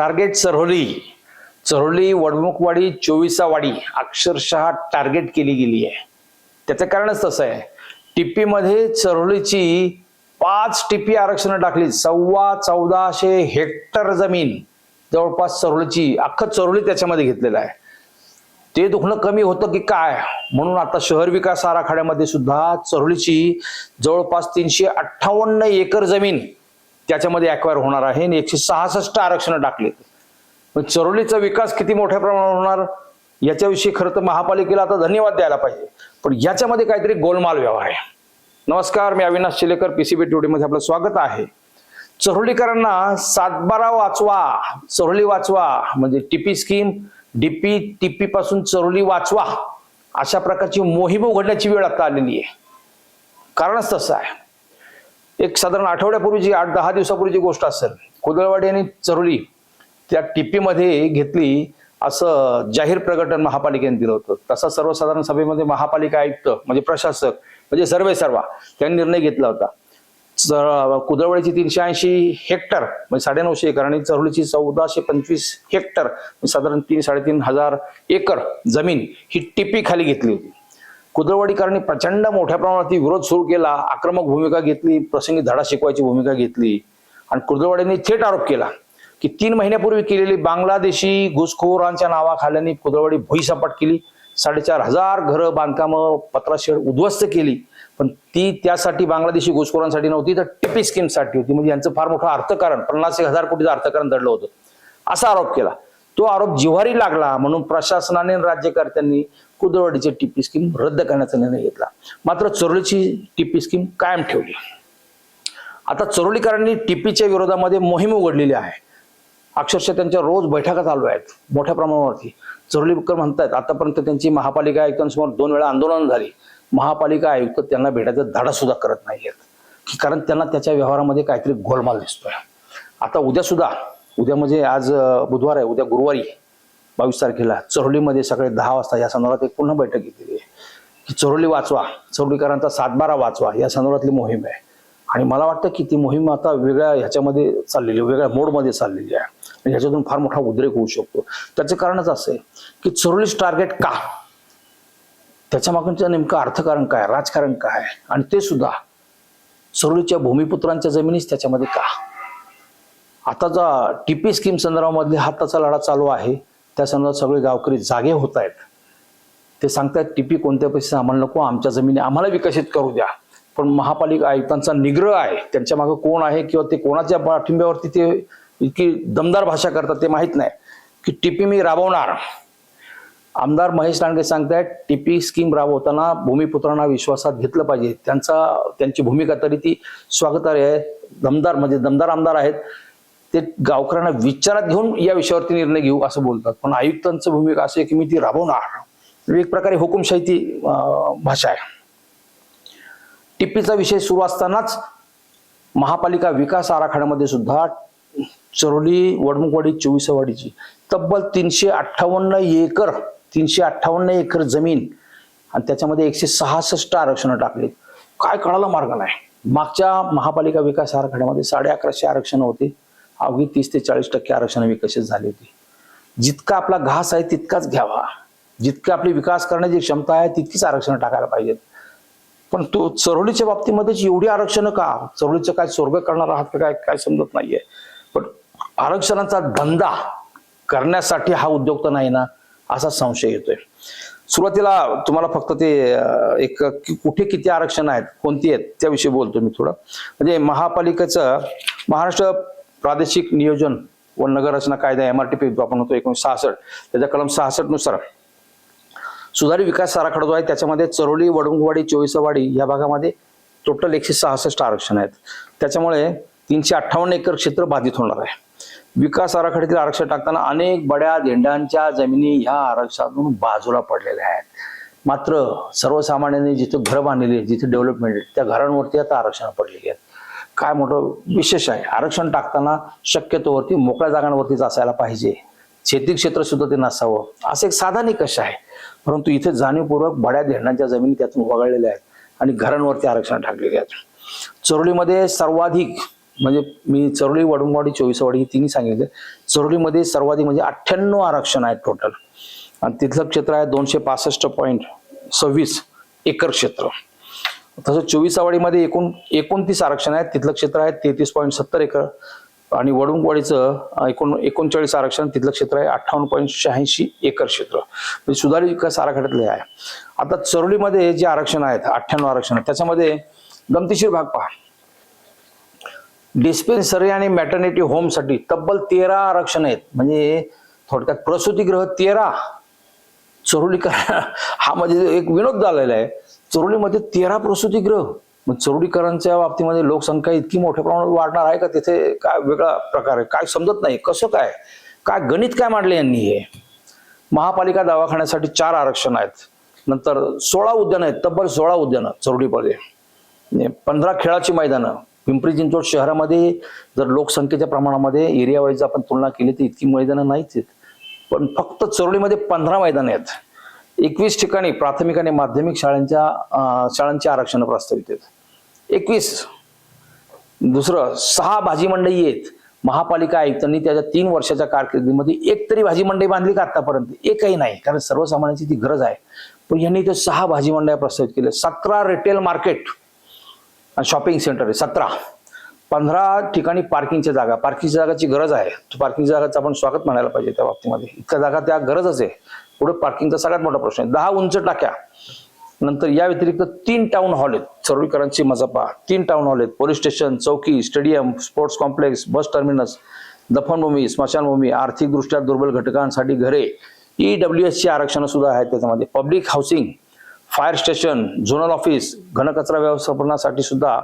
Target Charoli Charoli Wadmukhwadi Chovisawadi अक्षरशः target केली गेली आहे. त्याचं कारणच तसं आहे. टिपीमध्ये चरोलीची पाच टिप्पी आरक्षणं टाकली सव्वा चौदाशे हेक्टर जमीन जवळपास चरोलीची अख्खं चरोली त्याच्यामध्ये घेतलेलं आहे. ते दुखणं कमी होतं की काय? म्हणून आता शहर विकास आराखड्यामध्ये सुद्धा चरोलीची जवळपास तीनशे अठ्ठावन्न एकर जमीन त्याच्यामध्ये अक्वायर होणार आहे. आणि एकशे सहासष्ट आरक्षणं टाकली. पण चरोलीचा विकास किती मोठ्या प्रमाणावर होणार? याच्याविषयी खरं तर महापालिकेला आता धन्यवाद द्यायला पाहिजे. पण याच्यामध्ये काहीतरी गोलमाल व्यवहार आहे. नमस्कार मी अविनाश शिलेकर पीसीबी मध्ये आपलं स्वागत आहे. चरोलीकरांना सातबारा वाचवा चरोली वाचवा म्हणजे टीपी स्कीम डीपी टीपी पासून चरोली वाचवा अशा प्रकारची मोहीम उघडण्याची वेळ आता आलेली आहे. कारणच तसं आहे. एक साधारण आठवड्यापूर्वीची आठ दहा दिवसापूर्वीची गोष्ट असेल. कुदळवाडी आणि चरोली त्या टिप्पीमध्ये घेतली असं जाहीर प्रकटन महापालिकेने दिलं होतं. तसा सर्वसाधारण सभेमध्ये महापालिका आयुक्त म्हणजे प्रशासक म्हणजे सर्वे सर्वा त्यांनी निर्णय घेतला होता. च- कुदळवाडीची तीनशे ऐंशी हेक्टर म्हणजे साडेनऊशे एकर आणि चरोलीची चौदाशे पंचवीस हेक्टर म्हणजे साधारण तीन साडेतीन हजार एकर जमीन ही टिप्पी खाली घेतली होती. कुदळवाडीकरांनी प्रचंड मोठ्या प्रमाणात विरोध सुरू केला आक्रमक भूमिका घेतली प्रसंगी धडा शिकवायची भूमिका घेतली आणि कुदळवाडींनी थेट आरोप केला की तीन महिन्यापूर्वी केलेली बांगलादेशी घुसखोरांच्या नावाखाल्याने कुदळवाडी भुईसपाट केली साडेचार हजार घरं बांधकामं पत्राशेड उद्ध्वस्त केली. पण ती त्यासाठी बांगलादेशी घुसखोरांसाठी नव्हती तर टिपी स्कीमसाठी होती. म्हणजे यांचं फार मोठं अर्थकारण पन्नास एक हजार कोटीचं अर्थकारण दडलं होतं. असा आरोप केला. तो आरोप जिव्हारी लागला म्हणून प्रशासनाने राज्यकर्त्यांनी कुदळवाडीची टीपी स्कीम रद्द करण्याचा निर्णय घेतला. मात्र चोरलीची टीपी स्कीम कायम ठेवली. आता चरोलीकरांनी टीपीच्या विरोधामध्ये मोहीम उघडलेली आहे. अक्षरशः त्यांच्या रोज बैठका चालू आहेत मोठ्या प्रमाणावरती. चरोलीकर म्हणतात आतापर्यंत त्यांची महापालिका आयुक्तांसमोर दोन वेळा आंदोलन झाली. महापालिका आयुक्त त्यांना भेटायचा धाडा सुद्धा करत नाहीयेत. कारण त्यांना त्याच्या व्यवहारामध्ये काहीतरी गोलमाल दिसतोय. आता उद्या सुद्धा उद्या म्हणजे आज बुधवार आहे उद्या गुरुवारी बावीस तारखेला चरोलीमध्ये सकाळी दहा वाजता या संदर्भात एक पुन्हा बैठक घेतलेली आहे. की चरोली वाचवा चरोलीकरांचा सातबारा वाचवा या संदर्भातली मोहीम आहे. आणि मला वाटतं की ती मोहीम आता वेगळ्या ह्याच्यामध्ये चाललेली आहे, वेगळ्या मोडमध्ये चाललेली आहे. आणि ह्याच्यातून फार मोठा उद्रेक होऊ शकतो. त्याचं कारणच असं आहे की चरोलीच टार्गेट का? त्याच्यामागंचं नेमकं अर्थकारण काय राजकारण काय? आणि ते सुद्धा चरोलीच्या भूमिपुत्रांच्या जमिनीच त्याच्यामध्ये का? आताचा टी टीपी स्कीम संदर्भामधले हाताचा लढा चालू आहे त्या संदर्भात सगळे गावकरी जागे होत आहेत. ते सांगतायत टीपी कोणत्या पैसे आम्हाला नको आमच्या जमिनी आम्हाला विकसित करू द्या. पण महापालिका आयुक्तांचा निग्रह आहे त्यांच्या मागे कोण आहे किंवा ते कोणाच्या पाठिंब्यावरती ते इतकी दमदार भाषा करतात ते माहीत नाही. की टीपी मी राबवणार. आमदार महेश लांडगे सांगतायत टीपी स्कीम राबवताना भूमिपुत्रांना विश्वासात घेतलं पाहिजे. त्यांचा त्यांची भूमिका तरी ती स्वागतार्ह आहे. दमदार म्हणजे दमदार आमदार आहेत. ते गावकऱ्यांना विचारात घेऊन या विषयावरती निर्णय घेऊ असं बोलतात. पण आयुक्तांचं भूमिका अशी आहे की मी ती राबवणार. म्हणजे एक प्रकारे हुकुमशाही ती भाषा आहे. टिप्पीचा विषय सुरू असतानाच महापालिका विकास आराखड्यामध्ये सुद्धा चरोली वडमुखवाडी चोवीसवाडीची तब्बल तीनशे अठ्ठावन्न एकर तीनशे अठ्ठावन्न एकर जमीन आणि त्याच्यामध्ये एकशे सहासष्ट आरक्षणं टाकली काय कळायला मार्ग नाही मागच्या महापालिका विकास आराखड्यामध्ये साडे अकराशे आरक्षणं होती. अवघी तीस ते चाळीस टक्के आरक्षणं विकसित झाली होती जितका आपला घास आहे तितकाच घ्यावा. जितकी आपली विकास करण्याची क्षमता आहे तितकीच आरक्षण टाकायला पाहिजेत. पण तो चरोलीच्या बाबतीमध्येच एवढी आरक्षणं का? चरोलीचं काय स्वर्ग करणार आहात का काय? काय समजत नाहीये. पण आरक्षणाचा धंदा करण्यासाठी हा उद्योग तर नाही ना असा संशय येतोय. सुरुवातीला तुम्हाला फक्त ते एक कुठे किती आरक्षण आहेत कोणती आहेत त्याविषयी बोलतो मी थोडं. म्हणजे महापालिकेचं महाराष्ट्र प्रादेशिक नियोजन व नगररचना कायदा एम आर टी पी आपण होतो एकोणीशे सहासष्ट त्याच्या कलम सहासष्टनुसार सुधारित विकास आराखडा जो आहे त्याच्यामध्ये चरोली वडुंगवाडी चोवीसवाडी या भागामध्ये टोटल एकशे सहासष्ट आरक्षण आहेत. त्याच्यामुळे तीनशे अठ्ठावन्न एकर क्षेत्र बाधित होणार आहे. विकास आराखड्यातील आरक्षण टाकताना अनेक बड्या धेंडांच्या जमिनी ह्या आरक्षणातून बाजूला पडलेल्या आहेत. मात्र सर्वसामान्यांनी जिथे घरं बांधलेली आहेत जिथे डेव्हलपमेंट आहेत त्या घरांवरती आता आरक्षण पडलेली आहेत. काय मोठं विशेष आहे. आरक्षण टाकताना शक्यतोवरती मोकळ्या जागांवरतीच असायला पाहिजे. शेती क्षेत्र सुद्धा ते नसावं. असं एक साधा निकष आहे. परंतु इथे जाणीवपूर्वक बड्या धेरणांच्या जमिनी त्यातून वगळलेल्या आहेत आणि घरांवरती आरक्षण टाकलेली आहेत. चरोलीमध्ये सर्वाधिक म्हणजे मी चरोली वडुंगवाडी चोवीसवाडी ही तिन्ही सांगितले. चरोलीमध्ये सर्वाधिक म्हणजे अठ्ठ्याण्णव आरक्षण आहेत टोटल आणि तिथलं क्षेत्र आहे दोनशे पासष्ट पॉईंट सव्वीस एकर क्षेत्र. तसं चोवीसावाडीमध्ये एकूण एकोणतीस आरक्षण आहेत. तिथलं क्षेत्र आहे तेहतीस पॉईंट सत्तर एकर. आणि वडुंगवाडीचं एकोण एकोणचाळीस आरक्षण तिथलं क्षेत्र आहे अठ्ठावन्न पॉईंट शहाऐंशी एकर क्षेत्र. म्हणजे सुधारित विकास आराखड्यातले आहे आता चरोलीमध्ये जे आरक्षण आहेत अठ्ठ्याण्णव आरक्षण आहेत त्याच्यामध्ये गमतीशीर भाग पहा. डिस्पेन्सरी आणि मॅटर्निटी होमसाठी तब्बल तेरा आरक्षण आहेत. म्हणजे थोडक्यात प्रसूतीगृह तेरा. चरोलीकर हा म्हणजे एक विनोद झालेला आहे. चरोलीमध्ये तेरा प्रसूतीगृह मग चरोलीकरांच्या बाबतीमध्ये लोकसंख्या इतकी मोठ्या प्रमाणात वाढणार आहे का? तिथे काय वेगळा प्रकार आहे? काय समजत नाही. कसं काय? काय गणित काय मांडले यांनी हे? महापालिका दवाखान्यासाठी चार आरक्षण आहेत. नंतर सोळा उद्यानं आहेत. तब्बल सोळा उद्यानं चरोलीमध्ये. म्हणजे पंधरा खेळाची मैदानं. पिंपरी चिंचवड शहरामध्ये जर लोकसंख्येच्या प्रमाणामध्ये एरिया वाईज आपण तुलना केली तर इतकी मैदानं नाहीच आहेत पण फक्त चरोलीमध्ये पंधरा मैदानं आहेत. एकवीस ठिकाणी प्राथमिक आणि माध्यमिक शाळांच्या शाळांचे आरक्षण प्रस्तावित आहेत. एकवीस. दुसरं सहा भाजी मंडई आहेत. महापालिका आयुक्तांनी त्याच्या तीन वर्षाच्या कारकिर्दीमध्ये एक तरी भाजी मंडई बांधली का आतापर्यंत? एकही नाही कारण सर्वसामान्यांची ती गरज आहे. पण यांनी ते सहा भाजी मंडया प्रस्तावित केल्या. सतरा रिटेल मार्केट शॉपिंग सेंटर आहे. सतरा. पंधरा ठिकाणी पार्किंगच्या जागा पार्किंगच्या जागाची गरज आहे. पार्किंगच्या जागाचं आपण स्वागत म्हणायला पाहिजे त्या बाबतीमध्ये. इतक्या जागा त्या गरजच आहे. पुढे पार्किंगचा सगळ्यात मोठा प्रश्न आहे. दहा उंच टाक्या. नंतर या व्यतिरिक्त तीन टाउन हॉल आहेत. चरळीकरांची मजपा तीन टाउन हॉल आहेत. पोलीस स्टेशन चौकी stadium sports complex bus terminus दफनभूमी स्मशानभूमी आर्थिकदृष्ट्या दुर्बल घटकांसाठी घरे. ई डब्ल्यू एसची आरक्षणं सुद्धा आहेत त्याच्यामध्ये. Public housing fire station zonal office घनकचरा व्यवस्थापनासाठी सुद्धा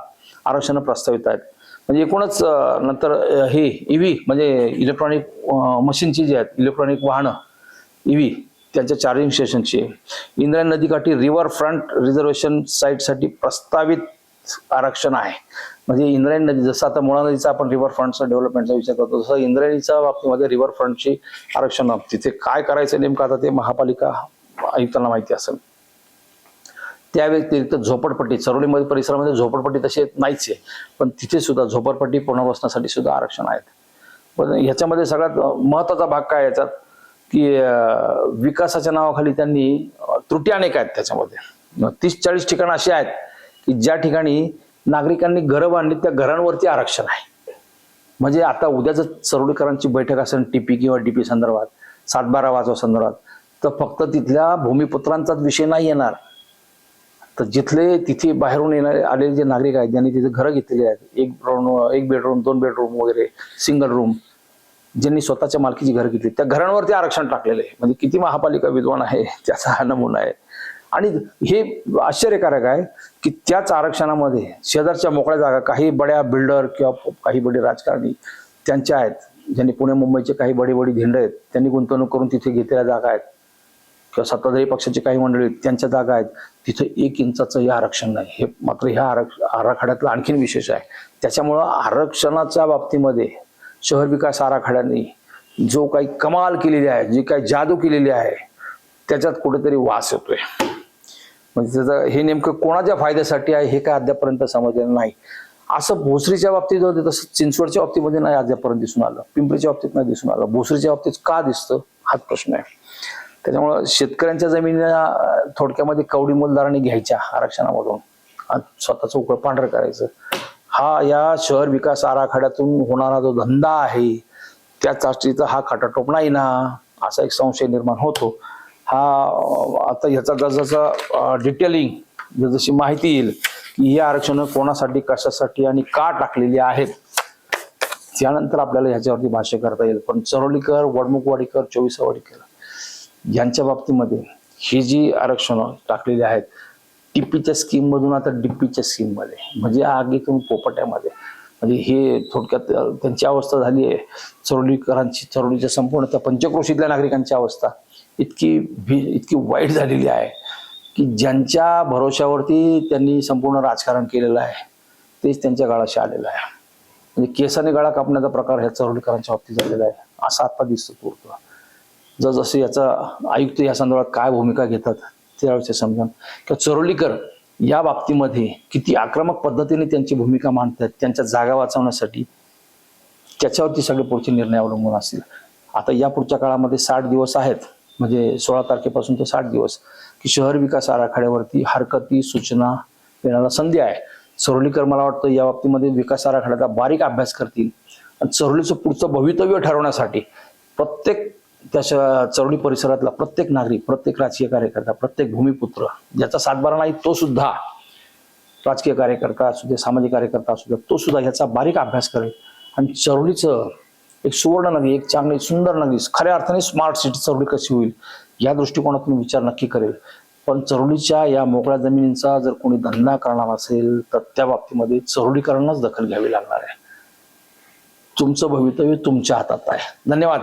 आरक्षणं प्रस्तावित आहेत. म्हणजे एकूणच नंतर अं, हे ईव्ही म्हणजे इलेक्ट्रॉनिक मशीनची जी आहेत इलेक्ट्रॉनिक वाहनं ईव्ही त्यांच्या चार्जिंग स्टेशनची इंद्रायणी नदीकाठी रिव्हर फ्रंट रिझर्वेशन साईटसाठी प्रस्तावित आरक्षण आहे. म्हणजे इंद्रायणी नदी जसं आता मुळा नदीचा आपण रिव्हर फ्रंटचा डेव्हलपमेंटचा विचार करतो तसं इंद्रायणीच्या बाबतीमध्ये रिव्हर फ्रंटची आरक्षण तिथे काय करायचं नेमकं आता ते महापालिका आयुक्तांना माहिती असेल. त्या व्यतिरिक्त झोपडपट्टी चरोलीमध्ये परिसरामध्ये झोपडपट्टी तशी नाहीच आहे. पण तिथे सुद्धा झोपडपट्टी पुनर्वसनासाठी सुद्धा आरक्षण आहेत. पण ह्याच्यामध्ये सगळ्यात महत्त्वाचा भाग काय याच्यात? की विकासाच्या नावाखाली त्यांनी त्रुटी अनेक आहेत त्याच्यामध्ये. तीस चाळीस ठिकाणं अशी आहेत की ज्या ठिकाणी नागरिकांनी घरं बांधली त्या घरांवरती आरक्षण आहे. म्हणजे आता उद्याच चरोलीकरांची बैठक असेल टीपी किंवा डीपी संदर्भात सातबारा वाजवा संदर्भात तर फक्त तिथल्या भूमिपुत्रांचाच विषय नाही येणार. तर जिथले तिथे बाहेरून येणारे आलेले जे नागरिक आहेत ज्यांनी तिथे घरं घेतलेली आहेत एक रूम एक बेडरूम दोन बेडरूम वगैरे सिंगल रूम ज्यांनी स्वतःच्या मालकीची घरं घेतली त्या घरांवरती आरक्षण टाकलेलं आहे. म्हणजे किती महापालिका विद्वान आहे त्याचा हा नमुना आहे. आणि हे आश्चर्यकारक आहे की त्याच आरक्षणामध्ये शेजारच्या मोकळ्या जागा काही बड्या बिल्डर किंवा काही बडे राजकारणी त्यांच्या आहेत. ज्यांनी पुणे मुंबईचे काही बडी बडी झेंड आहेत त्यांनी गुंतवणूक करून तिथे घेतलेल्या जागा आहेत. किंवा सत्ताधारी पक्षाची काही मंडळी आहेत, त्यांच्या जागा आहेत तिथं एक इंचाचं हे आरक्षण नाही. हे मात्र ह्या आरक्ष आराखड्यातलं आणखीन विशेष आहे. त्याच्यामुळं आरक्षणाच्या बाबतीमध्ये शहर विकास आराखड्याने जो काही कमाल केलेली आहे जी काही जादू केलेली आहे त्याच्यात कुठेतरी वास येतोय. म्हणजे त्याचं हे नेमकं कोणाच्या फायद्यासाठी आहे हे काय अद्यापर्यंत समजलेलं नाही. असं भोसरीच्या बाबतीत होते तसं चिंचवडच्या बाबतीमध्ये नाही अद्यापर्यंत दिसून आलं. पिंपरीच्या बाबतीत नाही दिसून आलं. भोसरीच्या बाबतीत का दिसतं हाच प्रश्न आहे. त्याच्यामुळं शेतकऱ्यांच्या जमिनीला थोडक्यामध्ये कवडी मोलदाराने घ्यायच्या आरक्षणामधून. स्वतःचं उकळ पांढरं करायचं. हा या शहर विकास आराखड्यातून होणारा जो धंदा आहे त्या चाचणीचा हा खटाटोप नाही ना असा एक संशय निर्माण होतो. हा आता ह्याचा जसजसा डिटेलिंग जशी माहिती येईल की ही आरक्षणं कोणासाठी कशासाठी आणि का टाकलेली आहेत त्यानंतर आपल्याला ह्याच्यावरती भाष्य करता येईल. पण चरोलीकर वडमुखवाडीकर चोवीसावाडीकर यांच्या बाबतीमध्ये ही जी आरक्षणं टाकलेली आहेत टिप्पीच्या स्कीम मधून आता डिप्पीच्या स्कीममध्ये म्हणजे आगीतून पोपट्यामध्ये. म्हणजे हे थोडक्यात त्यांची अवस्था झाली आहे. चरोलीकरांची चरोलीच्या संपूर्ण त्या पंचक्रोशीतल्या नागरिकांची अवस्था इतकी भी इतकी वाईट झालेली आहे की ज्यांच्या भरोश्यावरती त्यांनी संपूर्ण राजकारण केलेलं आहे तेच त्यांच्या गाळाशी आलेलं आहे. म्हणजे केसाने गाळा कापण्याचा प्रकार ह्या चरोलीकरांच्या बाबतीत झालेला आहे असा आता दिसतो पूर्ण जसं याचा आयुक्त या संदर्भात काय भूमिका घेतात त्यावेळेस समजा किंवा चरोलीकर या बाबतीमध्ये किती आक्रमक पद्धतीने त्यांची भूमिका मांडतात त्यांच्या जागा वाचवण्यासाठी त्याच्यावरती सगळे पुढचे निर्णय अवलंबून असतील. आता या पुढच्या काळामध्ये साठ दिवस आहेत म्हणजे सोळा तारखेपासून ते साठ दिवस की शहर विकास आराखड्यावरती हरकती सूचना देण्याला संधी आहे. चरोलीकर मला वाटतं या बाबतीमध्ये विकास आराखड्याचा बारीक अभ्यास करतील. आणि चरोलीचं पुढचं भवितव्य ठरवण्यासाठी प्रत्येक त्याच्या चरोली परिसरातला प्रत्येक नागरिक प्रत्येक राजकीय कार्यकर्ता प्रत्येक भूमिपुत्र ज्याचा सातबारा नाही तो सुद्धा राजकीय कार्यकर्ता असू दे सामाजिक कार्यकर्ता असू दे तो सुद्धा ह्याचा बारीक अभ्यास करेल. आणि चरोलीचं एक सुवर्ण नदी एक चांगली सुंदर नदी खऱ्या अर्थाने स्मार्ट सिटी चरोली कशी होईल या दृष्टिकोनातून विचार नक्की करेल. पण चरोलीच्या या मोकळ्या जमिनींचा जर कोणी धंदा करणार असेल तर त्या बाबतीमध्ये चरोलीकरांनाच दखल घ्यावी लागणार आहे. तुमचं भवितव्य तुमच्या हातात आहे. धन्यवाद.